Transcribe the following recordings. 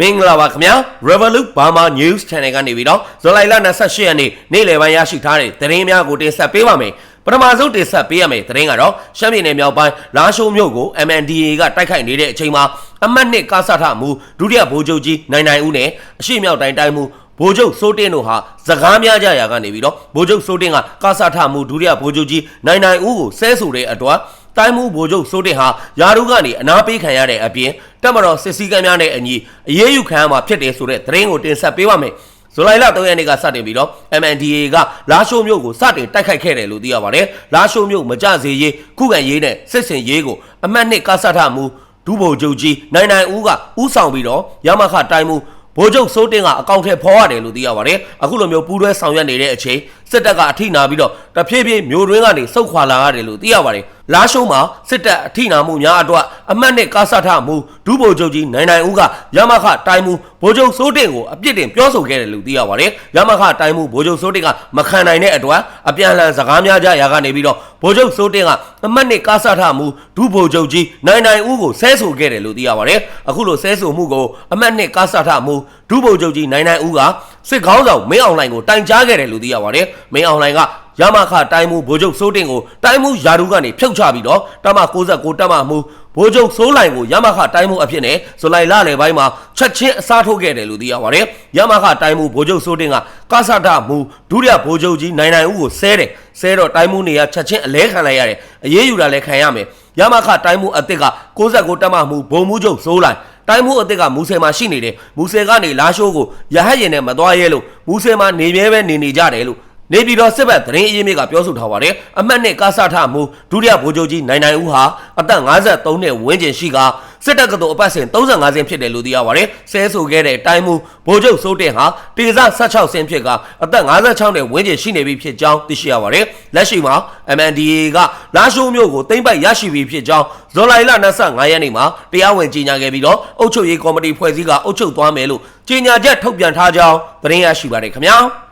မင်္ဂလာပါခင်ဗျာ Revolut Burma News Channel ကနေပြီးတော့ဇူလိုင်လ28ရက်နေ့နေ့လယ်ပိုင်းရရှိထားတဲ့သတင်းများကိုတင်ဆက်ပေးပါမယ်ပထမဆုံးတင်ဆက်ပေးရမယ့်သတင်းကတော့ရှမ်းပြည်နယ်မြောက်ပိုင်းလာရှိုးမြို့ကို MNDAA ကတိုက်ခိုက်နေတဲ့အချိန်မှာအမှတ်နှစ်ကားဆထမှုဒုတိယဗိုလ်ချုပ်ကြီးနိုင်နိုင်ဦးနဲ့အရှိမြောက်တိုင်းတိုင်းမှုဗိုလ်ချုပ်စိုးတင်းတို့ဟာစကားများကြရာကနေပြီးတော့ဗိုလ်ချုပ်စိုးတင်းကကာဆထမှုဒုတိယဗိုလ်ချုပ်ကြီးနိုင်နိုင်ဦးကိုဆဲဆိုတဲ့အတွက်တိုင်းမှုဗိုလ်ချုပ်စိုးတင်ဟာယာရုကနေအနာပေးခံရတဲ့အပြင် တက်မတော်စစ်စည်းကမ်းများနဲ့အညီအရေးယူခံရမှာဖြစ်တယ်ဆိုတဲ့သတင်းကိုတင်ဆက်ပေးပါမယ်။ဇူလိုင်လ3ရက်နေ့ကစတင်ပြီးတော့ MNDAA ကလာရှိုးမြို့ကိုစတင်တိုက်ခိုက်ခဲ့တယ်လို့သိရပါတယ်။လာရှိုးမြို့မကြစေရေးခုခံရေးနဲ့စစ်စင်ရေးကိုအမှတ်နှစ်ကစထမှုဒုဗိုလ်ချုပ်ကြီးနိုင်နိုင်ဦးကဥဆောင်ပြီးတော့ရမခတိုင်းမှုဗိုလ်ချုပ်စိုးတင်ကအကောင့်ထဲဖော်ရတယ်လို့သိရပါတယ်။အခုလိုမျိုးပူးတွဲဆောင်ရွက်နေတဲ့အချိန်စစ်တပ်ကအထိနာပြီးတော့တဖြည်းဖြည်းမျိုးတွင်းကနေစုတ်ခွာလာရတယ်လို့သိရပါတယ်။လာရှုံးမှာစစ်တပ်အထိနာမှုများအတွက်အမတ်နဲ့ကားဆထမှုဒုဗိုလ်ချုပ်ကြီးနိုင်နိုင်ဦးကရမခတိုင်းမှုဗိုလ်ချုပ်စိုးတင်ကိုအပြစ်တင်ပြောဆိုခဲ့တယ်လို့သိရပါတယ်။ရမခတိုင်းမှုဗိုလ်ချုပ်စိုးတင်ကမခံနိုင်တဲ့အတွက်အပြန်အလှန်စကားများကြရာကနေပြီးတော့ဗိုလ်ချုပ်စိုးတင်ကအမတ်နဲ့ကားဆထမှုဒုဗိုလ်ချုပ်ကြီးနိုင်နိုင်ဦးကိုဆဲဆိုခဲ့တယ်လို့သိရပါတယ်။အခုလိုဆဲဆိုမှုကိုအမတ်နဲ့ကားဆထမှုဒုဗိုလ်ချုပ်ကြီးနိုင်နိုင်ဦးက စစ်ခေါင်းဆောင်မင်းအောင်လှိုင်ကိုတိုင်ကြားခဲ့တယ်လို့သိရပါတယ်။မင်းအောင်လှိုင်ကရမခတိုင်းမှုဗိုလ်ချုပ်စိုးတင်ကိုတိုင်းမှုယာဒူးကနေဖြုတ်ချပြီးတော့တမ69တက်မမှုဗိုလ်ချုပ်စိုးလိုင်ကိုရမခတိုင်းမှုအဖြစ်နဲ့ဇူလိုင်လလယ်ပိုင်းမှာချက်ချင်းအစားထိုးခဲ့တယ်လို့သိရပါတယ်။ရမခတိုင်းမှုဗိုလ်ချုပ်စိုးတင်ကကာဆတာမှုဒုတိယဗိုလ်ချုပ်ကြီးနိုင်နိုင်ဦးကိုဆဲတယ်။ဆဲတော့တိုင်းမှုနေရာချက်ချင်းအလဲခံလိုက်ရတယ်။အရေးယူတာလည်းခံရမယ်။ရမခတိုင်းမှုအစ်စ်က69တက်မမှုဘုံမှုချုပ်စိုးလိုင် တိုင်းမှုအစ်စ်ကမူဆယ်မှာရှိနေတယ်မူဆယ်ကနေလာရှိုးကိုရဟတ်ရင်နဲ့မသွားရဲလို့မူဆယ်မှာနေမြဲပဲနေနေကြတယ်လို့နေပြည်တော်စစ်ဘက်သတင်းအရင်းမြစ်ကပြောဆိုထားပါတယ်အမှတ်နဲ့ကာဆထမှုဒုတိယဗိုလ်ချုပ်ကြီးနိုင်နိုင်ဦးဟာအသက်53နှစ်ဝန်းကျင်ရှိက စစ်တပ်ကတော်အပတ်စဉ်35ဆင်းဖြစ်တယ်လို့သိရပါတယ်ဆဲဆိုခဲ့တဲ့တိုင်းမှုဗိုလ်ချုပ်စိုးတင်ဟာတေဇ16ဆင်းဖြစ်ကအသက်56နှစ်ဝန်းကျင်ရှိနေပြီဖြစ်ကြောင်းသိရှိရပါတယ်လက်ရှိမှာ MNDAA ကလာရှိုးမြို့ကိုသိမ့်ပိုက်ရရှိပြီဖြစ်ကြောင်းဇွန်လလ25ရက်နေ့မှာတရားဝင်ကြေညာခဲ့ပြီးတော့အုပ်ချုပ်ရေးကော်မတီဖွဲ့စည်းကအုပ်ချုပ်သွားမယ်လို့ကြေညာချက်ထုတ်ပြန်ထားကြောင်းသတင်းရရှိပါတယ်ခင်ဗျာ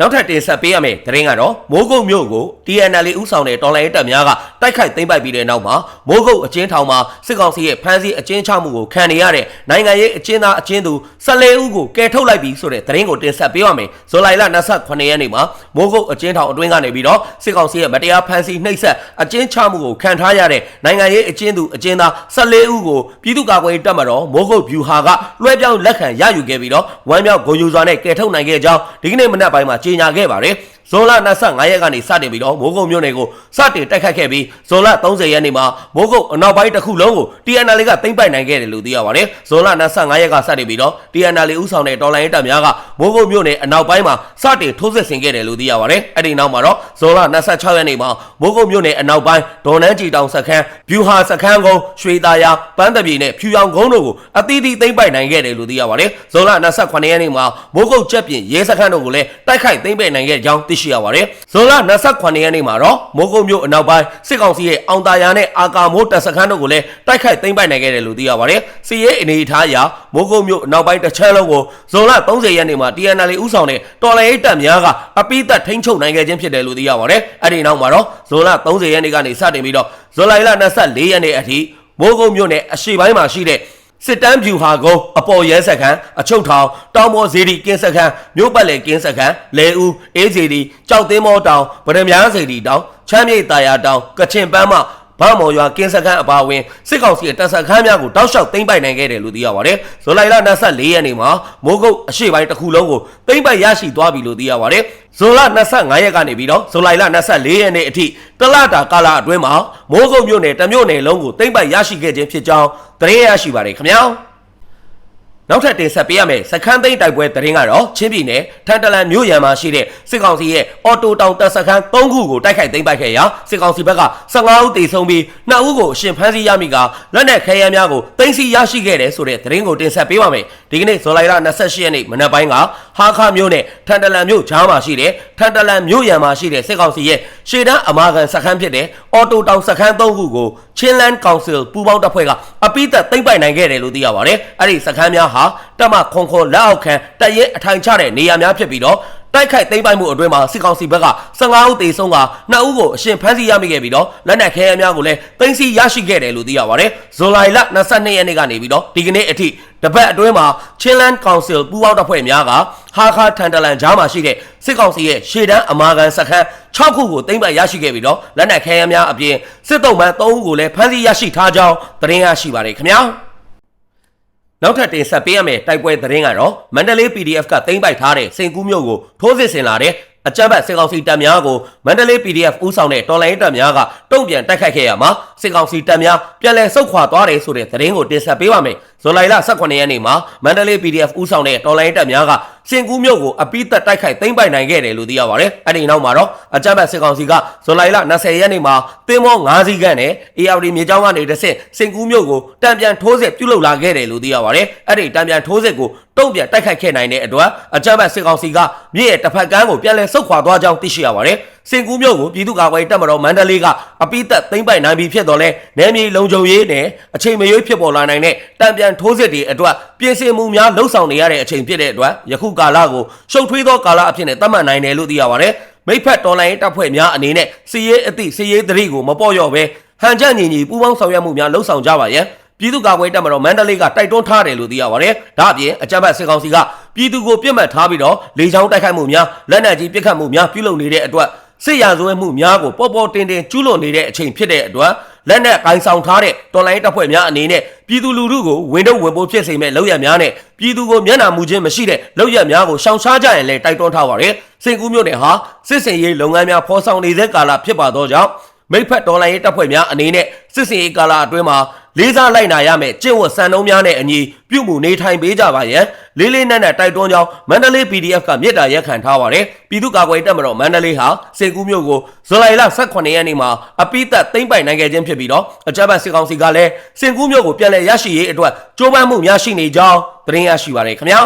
နောက်ထပ်တင်ဆက်ပေးရမယ့်သတင်းကတော့မိုးကုတ်မြို့ကို TNL ဥဆောင်တဲ့တော်လိုင်းတပ်များကတိုက်ခိုက်သိမ်းပိုက်ပြီးတဲ့နောက်မှာမိုးကုတ်အကျဉ်းထောင်မှာစစ်ကောင်စီရဲ့ဖမ်းဆီးအကျဉ်းချမှုကိုခံနေရတဲ့နိုင်ငံရေးအကျဉ်းသားအကျဉ်းသူ14ဦးကိုကယ်ထုတ်လိုက်ပြီးဆိုတဲ့သတင်းကိုတင်ဆက်ပေးရမယ်။ဇူလိုင်လ28ရက်နေ့မှာ မိုးကုတ်အကျဉ်းထောင်အတွင်းကနေပြီးတော့စစ်ကောင်စီရဲ့မတရားဖမ်းဆီးနှိပ်စက်အကျဉ်းချမှုကိုခံထားရတဲ့နိုင်ငံရေးအကျဉ်းသူအကျဉ်းသား14ဦးကိုပြည်သူ့ကာကွယ်ရေးတပ်မတော်မိုးကုတ်ဗျူဟာကလွှဲပြောင်းလက်ခံရယူခဲ့ပြီးတော့ဝမ်းမြောက်ဂုဏ်ယူစွာနဲ့ကယ်ထုတ်နိုင်ခဲ့ကြောင်းဒီကနေ့မနက်ပိုင်းမှာကြေညာခဲ့ပါတယ်။ဇွန်လ25ရက်ကနေစတင်ပြီးတော့မိုးကုတ်မြို့နယ်ကိုစတင်တိုက်ခိုက်ခဲ့ပြီးဇွန်လ30ရက်နေ့မှာမိုးကုတ်အနောက်ပိုင်းတစ်ခုလုံးကို TNL ကသိမ်းပိုက်နိုင်ခဲ့တယ်လို့သိရပါတယ်။ဇွန်လ25ရက်ကစတင်ပြီးတော့ TNL ဥဆောင်တဲ့တော်လိုင်းတပ်များကမိုးကုတ်မြို့နယ်အနောက်ပိုင်းမှာစတင်ထိုးစစ်ဆင်ခဲ့တယ်လို့သိရပါတယ်။အဲ့ဒီနောက်မှာတော့ဇွန်လ26ရက်နေ့မှာမိုးကုတ်မြို့နယ်အနောက်ပိုင်းဒေါ်နန်းကြည်တောင်စခန်းဗျူဟာစခန်းကုန်းရွှေသားရပန်းတပြေနဲ့ဖြူရောင်ကုန်းတို့ကိုအသီးသီးသိမ်းပိုက်နိုင်ခဲ့တယ်လို့သိရပါတယ်။ဇွန်လ28ရက်နေ့မှာမိုးကုတ်ချက်ပြင်ရဲစခန်းတို့ကိုလည်းတိုက်ခိုက်သိမ်းပိုက်နိုင်ခဲ့ကြောင်းသိရှိရပါတယ်။ဇွန်လ28ရက်နေ့မှာတော့မိုးကုတ်မြို့အနောက်ပိုင်းစစ်ကောင်စီရဲ့အောင်တာယာနဲ့အာကာမိုးတပ်စခန်းတို့ကိုလည်းတိုက်ခိုက်သိမ်းပိုက်နိုင်ခဲ့တယ်လို့သိရပါတယ်။စီရဲအနေအထားအရမိုးကုတ်မြို့အနောက်ပိုင်းတစ်ချမ်းလုံးကိုဇွန်လ30ရက်နေ့မှာ TNL ဥဆောင်တဲ့တော်လိုင်းတပ်များကအပိသက်ထိန်းချုပ်နိုင်ခဲ့ခြင်းဖြစ်တယ်လို့သိရပါတယ်။အဲ့ဒီနောက်မှာတော့ဇွန်လ30ရက်နေ့ကနေစတင်ပြီးတော့ဇူလိုင်လ24ရက်နေ့အထိမိုးကုတ်မြို့နယ်အရှိပိုင်းမှာရှိတဲ့စစ်တမ်းဖြူဟာကုန်းအပေါ်ရဲစခန်းအချုပ်ထောင်တောင်ပေါ်ဇေဒီကင်းစခန်းမြို့ပတ်လည်ကင်းစခန်းလဲဦးအေးဇေဒီကြောက်သင်းမောတောင်ဗရမ ्या ဇေဒီတောင်ချမ်းမြေတာယာတောင်ကချင်ပန်းမ ဗမော်ရွာကင်းစခန်းအပါအဝင်စစ်ကောင်စီရဲ့တပ်စခန်းများကိုတောက်လျှောက်သိမ်းပိုက်နိုင်ခဲ့တယ်လို့သိရပါတယ်။ဇူလိုင်လ24ရက်နေ့မှာမိုးကုတ်အရှိပိုင်းတစ်ခုလုံးကိုသိမ်းပိုက်ရရှိသွားပြီလို့သိရပါတယ်။ဇွန်လ25ရက်ကနေပြီးတော့ဇူလိုင်လ24ရက်နေ့အထိတလတာကာလအတွင်းမှာမိုးကုတ်မြို့နယ်တမြို့နယ်လုံးကိုသိမ်းပိုက်ရရှိခဲ့ခြင်းဖြစ်ကြောင်းသတင်းရရှိပါတယ်ခင်ဗျာ။ နောက်ထပ်တင်ဆက်ပေးရမယ့်စခန်းသိမ်းတိုက်ပွဲသတင်းကတော့ချင်းပြည်နယ်ထန်တလန်မြို့ရန်မှာရှိတဲ့စစ်ကောင်စီရဲ့အော်တိုတောင်တပ်စခန်း၃ခုကိုတိုက်ခိုက်သိမ်းပိုက်ခဲ့ရာစစ်ကောင်စီဘက်က15ဦးသေဆုံးပြီး2ဦးကိုအရှင်ဖမ်းဆီးရမိကလက်နက်ခဲယမ်းများကိုသိမ်းဆည်းရရှိခဲ့တယ်ဆိုတဲ့သတင်းကိုတင်ဆက်ပေးပါမယ်ဒီကနေ့ဇူလိုင်လ28ရက်နေ့မနက်ပိုင်းက ဟာခါမြို့နယ်ထန်တလန်မြို့ကြားမှာရှိတဲ့ထန်တလန်မြို့ရန်မှာရှိတဲ့စစ်ကောင်စီရဲ့ရှေ့တန်းအမာခံစခန်းဖြစ်တဲ့အော်တိုတောင်စခန်း၃ခုကိုချင်းလန်ကောင်ဆယ်ပူးပေါင်းတပ်ဖွဲ့ကအပိသက်သိမ်းပိုက်နိုင်ခဲ့တယ်လို့သိရပါတယ်အဲ့ဒီစခန်းများဟာတက်မခွန်ခွန်လက်အောက်ခံတပ်ရဲအထိုင်ချတဲ့နေရာများဖြစ်ပြီးတော့ တိုက်ခိုက်သိမ်းပိုက်မှုအတွင်းမှာစစ်ကောင်စီဘက်က15ဦးသေဆုံးက2ဦးကိုအရှင်ဖမ်းဆီးရမိခဲ့ပြီးတော့လက်နက်ခဲယမ်းများကိုလည်းသိမ်းဆည်းရရှိခဲ့တယ်လို့သိရပါတယ်ဇွန်လလ22ရက်နေ့ကနေပြီးတော့ဒီကနေ့အထိတပတ်အတွင်းမှာ Chinland Council ပူးပေါင်းတပ်ဖွဲ့များကဟာခါထန်တလန်ကြားမှာရှိတဲ့စစ်ကောင်စီရဲ့ရှေ့တန်းအမာခံစခန်း6ခုကိုသိမ်းပိုက်ရရှိခဲ့ပြီးတော့လက်နက်ခဲယမ်းများအပြင်စစ်တုံးပန်း3ဦးကိုလည်းဖမ်းဆီးရရှိထားကြောင်းသတင်းရရှိပါတယ်ခင်ဗျာ နောက်ထပ်တင်ဆက်ပေးရမယ့်တိုက်ပွဲသတင်းကတော့မန္တလေး PDF ကသိမ်းပိုက်ထားတဲ့စိန်ကူးမြို့ကိုထိုးစစ်ဆင်လာတဲ့ အကြမ်းဖက်စစ်ကောင်စီတပ်များကိုမန္တလေး PDF ဦးဆောင်တဲ့တော်လိုင်းတပ်များကတုံ့ပြန်တိုက်ခိုက်ခဲ့ရမှာစစ်ကောင်စီတပ်များပြန်လည်ဆုတ်ခွာသွားတယ်ဆိုတဲ့သတင်းကိုတင်ဆက်ပေးပါမယ်။ဇွန်လ18ရက်နေ့မှာမန္တလေး PDF ဦးဆောင်တဲ့တော်လိုင်းတပ်များကစင်ကူးမြို့ကိုအပိသက်တိုက်ခိုက်သိမ်းပိုက်နိုင်ခဲ့တယ်လို့သိရပါတယ်။အဲ့ဒီနောက်မှာတော့အကြမ်းဖက်စစ်ကောင်စီကဇွန်လ20ရက်နေ့မှာတင်းမော9စီးခန့်နဲ့ ARD မြေကြောင်းကနေတစ်ဆင့်စင်ကူးမြို့ကိုတံပြန်ထိုးစစ်ပြုလုပ်လာခဲ့တယ်လို့သိရပါတယ်။အဲ့ဒီတံပြန်ထိုးစစ်ကို တုံ့ပြန်တိုက်ခိုက်ခဲ့နိုင်တဲ့အတွက်အကြမ်းဖက်စစ်ကောင်စီကမြစ်ရဲ့တစ်ဖက်ကမ်းကိုပြန်လည်ဆုတ်ခွာသွားကြောင်းသိရှိရပါတယ်။စင်ကူးမြို့ကိုပြည်သူ့ကာကွယ်တပ်မတော်မန္တလေးကအပိသက်သိမ်းပိုက်နိုင်ပြီဖြစ်တော်လဲနယ်မြေလုံခြုံရေးနဲ့အချိန်မရွေးဖြစ်ပေါ်လာနိုင်တဲ့တံပြန်ထိုးစစ်တွေအတွက်ပြင်ဆင်မှုများလှုံ့ဆော်နေရတဲ့အချိန်ဖြစ်တဲ့အတွက်ယခုကာလကိုရှုပ်ထွေးသောကာလအဖြစ်နဲ့သတ်မှတ်နိုင်တယ်လို့သိရပါတယ်။မိဖက်တော်လိုင်းတပ်ဖွဲ့များအနေနဲ့စီရေးအသည့်စီရေးသတိကိုမပေါ့ရော့ပဲဟန်ချက်ညီညီပူးပေါင်းဆောင်ရွက်မှုများလှုံ့ဆော်ကြပါရဲ့။ ပြည်သူ့ကာကွယ်တပ်မတော်မန္တလေးကတိုက်တွန်းထားတယ်လို့သိရပါတယ်။ဒါအပြင်အကြမ်းဖက်စစ်ကောင်စီကပြည်သူကိုပြစ်မှတ်ထားပြီးတော့လေကြောင်းတိုက်ခိုက်မှုများလက်နက်ကြီးပစ်ခတ်မှုများပြုလုပ်နေတဲ့အတွက်စစ်ရာဇဝဲမှုများကိုပေါ်ပေါ်တင်တင်ကျူးလွန်နေတဲ့အချိန်ဖြစ်တဲ့အတွက်လက်နက်ကင်ဆောင်ထားတဲ့တော်လိုင်းတပ်ဖွဲ့များအနေနဲ့ပြည်သူလူထုကိုဝင်တော့ဝင်ပိုးဖြစ်စေမဲ့လောက်ရများနဲ့ပြည်သူကိုမျက်နှာမူခြင်းမရှိတဲ့လောက်ရများကိုရှောင်ရှားကြရင်လည်းတိုက်တွန်းထားပါရယ်စင်ကူးမြို့နယ်ဟာစစ်စင်ရေးလုပ်ငန်းများဖော်ဆောင်နေတဲ့ကာလဖြစ်ပါတော့ကြောင့်မိဖက်တော်လိုင်းရေးတပ်ဖွဲ့များအနေနဲ့စစ်စင်ရေးကာလအတွင်းမှာ လေးစားလိုက်နာရမယ်ကျင့်ဝတ်စံနှုန်းများနဲ့အညီပြုမှုနေထိုင်ပေးကြပါရန်လေးလေးနက်နက်တိုက်တွန်းကြောင်းမန္တလေး PDF ကမြစ်တာရက်ခံထားပါတယ်ပြည်သူ့ကာကွယ်တပ်မတော်မန္တလေးဟာစေကူးမြို့ကိုဇူလိုင်လ18ရက်နေ့မှာအပိသက်သိမ့်ပိုင်နိုင်ခဲ့ခြင်းဖြစ်ပြီးတော့အကြမ်းဖက်စစ်ကောင်စီကလည်းစင်ကူးမြို့ကိုပြန်လည်ရရှိရေးအတွက်ကြိုးပမ်းမှုများရှိနေကြောင်းသတင်းရရှိပါရခင်ဗျာ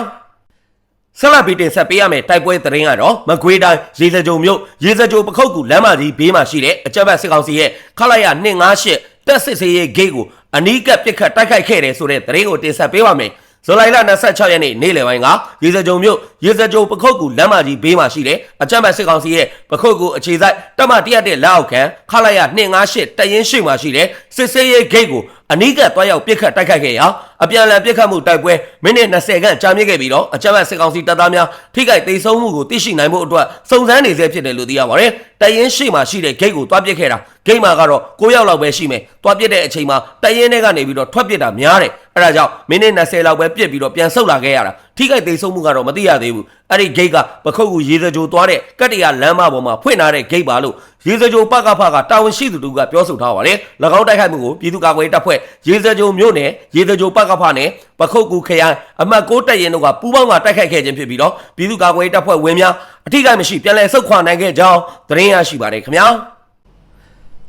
ဆက်လက်ပြီးတင်ဆက်ပေးရမယ့်တိုက်ပွဲသတင်းကတော့မကွေးတိုင်းရေစကြုံမြို့ရေစကြုံပခုတ်ကူလမ်းမကြီးဘေးမှာရှိတဲ့အကြမ်းဖက်စစ်ကောင်စီရဲ့ခလာရ258တက်စစ်စေးရေးဂိတ်ကို အနီးကပ်ပစ်ခတ်တိုက်ခိုက်ခဲ့တယ်ဆိုတဲ့သတင်းကိုတင်ဆက်ပေးပါမယ်။ ဇူလိုင်လ26ရက်နေ့နေ့လယ်ပိုင်းကရေစကြုံမြို့ရေစကြုံပခုတ်ကူလမ်းမကြီးဘေးမှာရှိတဲ့အကြမ်းဖက်စစ်ကောင်စီရဲ့ပခုတ်ကူအခြေစိုက်တပ်မတရက်တဲ့လက်အောက်ခံခလာရ258တရင်ရှိမှရှိတဲ့စစ်စေးရေးဂိတ်ကိုအနီးကပ်တွားရောက်ပစ်ခတ်တိုက်ခိုက်ခဲ့ရာအပြန်အလှန်ပစ်ခတ်မှုတိုက်ပွဲမိနစ်20ခန့်ကြာမြင့်ခဲ့ပြီးတော့အကြမ်းဖက်စစ်ကောင်စီတပ်သားများထိခိုက်ဒေဆုံးမှုကိုသိရှိနိုင်ဖို့အတွက်စုံစမ်းနေဆဲဖြစ်တယ်လို့သိရပါတယ်။တရင်ရှိမှရှိတဲ့ဂိတ်ကိုတွားပစ်ခဲ့တာဂိတ်မှာကတော့9ယောက်လောက်ပဲရှိမယ်။တွားပစ်တဲ့အချိန်မှာတရင်ထဲကနေပြီးတော့ထွက်ပစ်တာများတယ်။ အဲဒါကြောင့်မိနစ်20လောက်ပဲပြစ်ပြီးတော့ပြန်ဆုတ်လာခဲ့ရတာထိခိုက်ဒေဆုံးမှုကတော့မသိရသေးဘူး။အဲ့ဒီဂိတ်ကပခုတ်ကူရေစကြိုသွားတဲ့ကတ္တရာလမ်းမပေါ်မှာဖွင့်ထားတဲ့ဂိတ်ပါလို့ရေစကြိုပကဖကတာဝန်ရှိသူတို့ကပြောဆိုထားပါတယ်။၎င်းတိုက်ခိုက်မှုကိုပြည်သူ့ကာကွယ်ရေးတပ်ဖွဲ့ရေစကြိုမြို့နယ်ရေစကြိုပကဖနဲ့ပခုတ်ကူခရိုင်အမှတ်6တပ်ရင်တို့ကပူးပေါင်းကတိုက်ခိုက်ခဲ့ခြင်းဖြစ်ပြီးတော့ပြည်သူ့ကာကွယ်ရေးတပ်ဖွဲ့ဝင်များအထိကိမရှိပြန်လည်ဆုတ်ခွာနိုင်ခဲ့ကြောင်းသတင်းရရှိပါတယ်ခင်ဗျာ။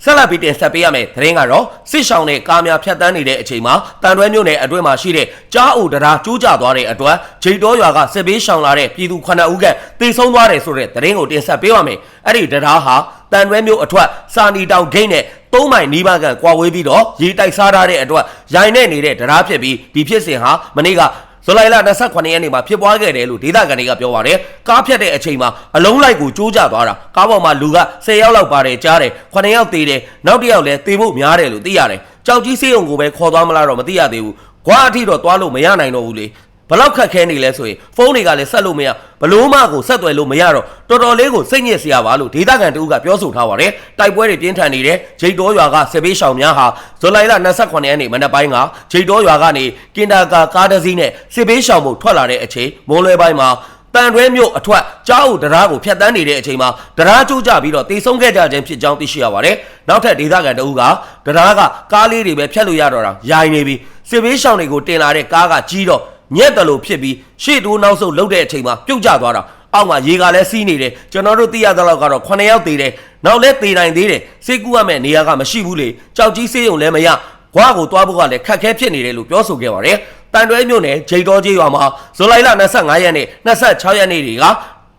ဆက်လက်ပြီးတင်ဆက်ပေးရမယ့်သတင်းကတော့စစ်ဆောင်တဲ့ကားများဖြတ်တန်းနေတဲ့အချိန်မှာတန်တွဲမြို့နယ်အတွင်းမှာရှိတဲ့ကြားအိုတရားကျိုးကျသွားတဲ့အတွက်ဂျိတ်တော်ရွာကစစ်ပေးရှောင်လာတဲ့ပြည်သူ9ဦးကတေဆုံးသွားတယ်ဆိုတဲ့သတင်းကိုတင်ဆက်ပေးပါမယ်။အဲ့ဒီတရားဟာတန်တွဲမြို့အထွတ်စာနီတောင်ဂိတ်နဲ့သုံးမိုင်နီးပါးကန်ကွာဝေးပြီးတော့ရေတိုက်စားထားတဲ့အတွက်ရိုင်နေနေတဲ့တရားဖြစ်ပြီးဒီဖြစ်စဉ်ဟာမနေ့က ဇူလိုင်လ28ရက်နေ့မှာဖြစ်ပွားခဲ့တယ်လို့ဒေသခံတွေကပြောပါတယ်။ကားဖြတ်တဲ့အချိန်မှာအလုံးလိုက်ကိုကျိုးကျသွားတာ။ကားပေါ်မှာလူက10ယောက်လောက်ပါတယ်ကြားတယ်။9ယောက်သေးတယ်။နောက်တစ်ယောက်လည်းသေဖို့များတယ်လို့သိရတယ်။ကြောက်ကြီးစေးုံကိုပဲခေါ်သွားမလားတော့မသိရသေးဘူး။ကွာအထိတော့သွားလို့မရနိုင်တော့ဘူးလေ။ ဘလောက်ခက်ခဲနေလဲဆိုရင်ဖုန်းတွေကလည်းဆက်လို့မရဘလို့မှကိုဆက်သွယ်လို့မရတော့တော်တော်လေးကိုစိတ်ညစ်စရာပါလို့ဒေသခံတူကပြောဆိုထားပါတယ်တိုက်ပွဲတွေပြင်းထန်နေတဲ့ဂျိတ်တော်ရွာကစစ်ပေးရှောင်များဟာဇူလိုင်လ28ရက်နေ့မနက်ပိုင်းကဂျိတ်တော်ရွာကနေကင်တာကာကားတစ်စီးနဲ့စစ်ပေးရှောင်မှုထွက်လာတဲ့အချိန်မိုးလွဲပိုင်းမှာတန်တွဲမြို့အထွတ်ကြားဦးတရားကိုဖျက်တမ်းနေတဲ့အချိန်မှာတရားကျိုးကြပြီးတော့တေဆုံးခဲ့ကြခြင်းဖြစ်ကြောင်းသိရှိရပါတယ်။နောက်ထပ်ဒေသခံတအူးကတရားကကားလေးတွေပဲဖျက်လို့ရတော့တာရိုင်းနေပြီစစ်ပေးရှောင်တွေကိုတင်လာတဲ့ကားကကြီးတော့ ညက်တယ်လို့ဖြစ်ပြီးရှေ့တိုးနောက်ဆုတ်လှုပ်တဲ့အချိန်မှာပြုတ်ကျသွားတာအောက်မှာရေကလည်းစီးနေတယ်ကျွန်တော်တို့သိရသလောက်ကတော့9ယောက်သေးတယ်နောက်လည်းသေနိုင်သေးတယ်စိတ်ကူးရမယ့်နေရာကမရှိဘူးလေကြောက်ကြီးစေးရုံလည်းမရခွားကိုသွားဖို့ကလည်းခက်ခဲဖြစ်နေတယ်လို့ပြောဆိုခဲ့ပါတယ်တန်တွဲမြို့နယ်ဂျိတ်တော်ကြီးရွာမှာဇူလိုင်လ25ရက်နေ့26ရက်နေ့တွေက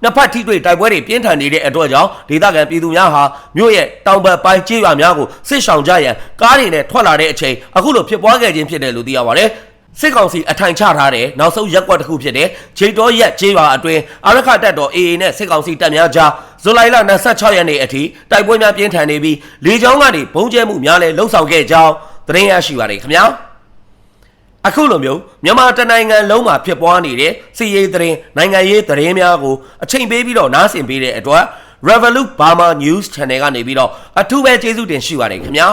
နှစ်ဖက်ထိတွေ့တိုက်ပွဲတွေပြင်းထန်နေတဲ့အတွက်ကြောင့်ဒေသခံပြည်သူများဟာမြို့ရဲ့တောင်ဘက်ပိုင်းကျေးရွာများကိုစစ်ဆောင်ကြရန်ကားတွေနဲ့ထွက်လာတဲ့အချိန်အခုလိုဖြစ်ပွားခဲ့ခြင်းဖြစ်တယ်လို့သိရပါတယ် စစ်ကောင်စီအထိုင်ချထားတဲ့နောက်ဆုံးရက်ကွက်တစ်ခုဖြစ်တဲ့ဂျိတ်တော်ရက်ကျေးရွာအတွင်းအာရခတပ်တော် AA နဲ့စစ်ကောင်စီတပ်များကြားဇူလိုင်လ26ရက်နေ့အထိတိုက်ပွဲများပြင်းထန်နေပြီးလေကြောင်းကနေဘုံကျဲမှုများလည်းလှုပ်ဆောင်ခဲ့ကြောင်းသတင်းရရှိပါတယ်ခင်ဗျာအခုလိုမျိုးမြန်မာတနိုင်ငံလုံးမှာဖြစ်ပွားနေတဲ့စီရေးသတင်းနိုင်ငံရေးသတင်းများကိုအချိန်ပေးပြီးတော့နားဆင်ပေးတဲ့အတွက် Revolut Burma News Channel ကနေပြီးတော့အထူးပဲကျေးဇူးတင်ရှိပါတယ်ခင်ဗျာ